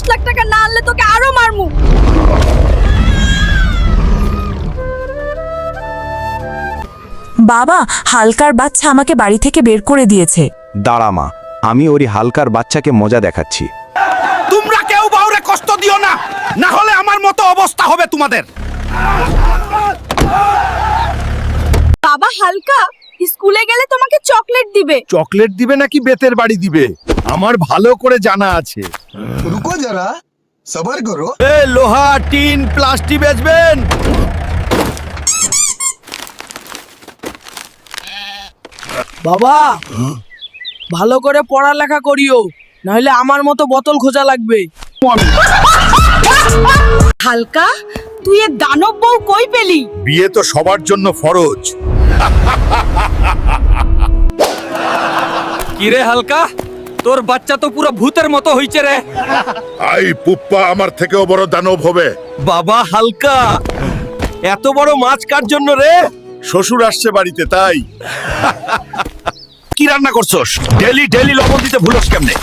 দশ লাখ টাকা না আনলে তোকে আরও মারমু। বাবা হালকার বাচ্চা আমাকে বাড়ি থেকে বের করে দিয়েছে। দাঁড়া মা আমি ওরই হালকার বাচ্চাকে মজা দেখাচ্ছি। তোমরা কেউ বাউরে কষ্ট দিও না না হলে আমার মতো অবস্থা হবে তোমাদের। বাবা হালকা? স্কুলে গেলে তোমাকে চকলেট দিবে। চকলেট দিবে নাকি বেতের বাড়ি দিবে? আমার ভালো করে জানা আছে। রুকো যারা সবার করো। এ লোহা টিন প্লাস্টিক বেচবেন? বাবা ভালো করে পড়ালেখা করিও নাহলে আমার মতো বোতল খোঁজা লাগবে। হালকা তুই এ দানব বউ কই পেলি? বিয়ে তো সবার জন্য ফরজ। কিরে হালকা? তোর বাচ্চা তো পুরো ভূতের মতো হইছে রে। আই পুপ্পা আমার থেকেও বড় দানব হবে। বাবা হালকা এত বড় মাছ কার জন্য রে? শ্বশুর আসছে বাড়িতে তাই। কি রান্না করছস? ডেলি ডেলি লবণ দিতে ভুলস কেমনে?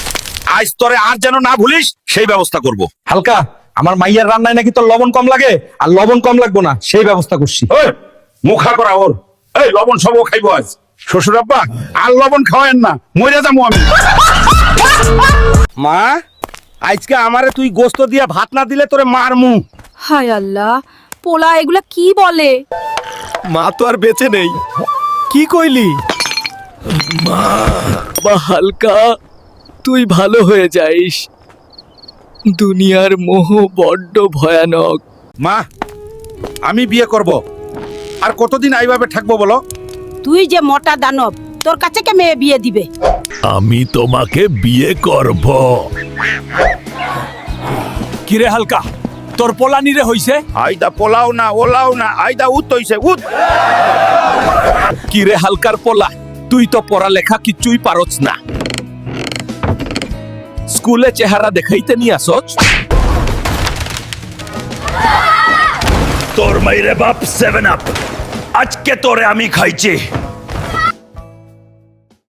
আজ তোরে আর যেন না ভুলিস সেই ব্যবস্থা করব। হালকা আমার মাইয়ার রান্নায় নাকি তোর লবণ কম লাগে? আর লবণ কম লাগবো না সেই ব্যবস্থা করছি। মুখা করা ওর। এই লবণ সবও খাইবো আজ। শ্বশুর আব্বা আর লবণ খাওয়ায়েন না মরে যাব আমি। মা আজকে আমারে তুই গোস্ত দিয়া ভাত না দিলে তোরে মারমু। হায় আল্লাহ পোলা এগুলা কি বলে? মা তো আর বেঁচে নেই। কি কইলি? মা বা হালকা তুই ভালো হয়ে যাইস। দুনিয়ার মোহ বড্ড ভয়ানক। মা আমি বিয়ে করব। আর কতদিন এইভাবে থাকব বলো? তুই যে মোটা দানব তোর কাছে কে মেয়ে বিয়ে দিবে? আমি তোমাকে বিয়ে করব। কিরে হালকা তোর পোলানি রে হইছে? আইদা পোলাও না ওলাও না আইদা উত হইছে উত। কিরে হালকার পোলা তুই তো পড়ালেখা কিচ্ছুই পারছ না। স্কুলে চেহারা দেখাইতে নি আসছ তোর মাইরে বাপ সেভেন আপ আজকে তোরে আমি খাইছি।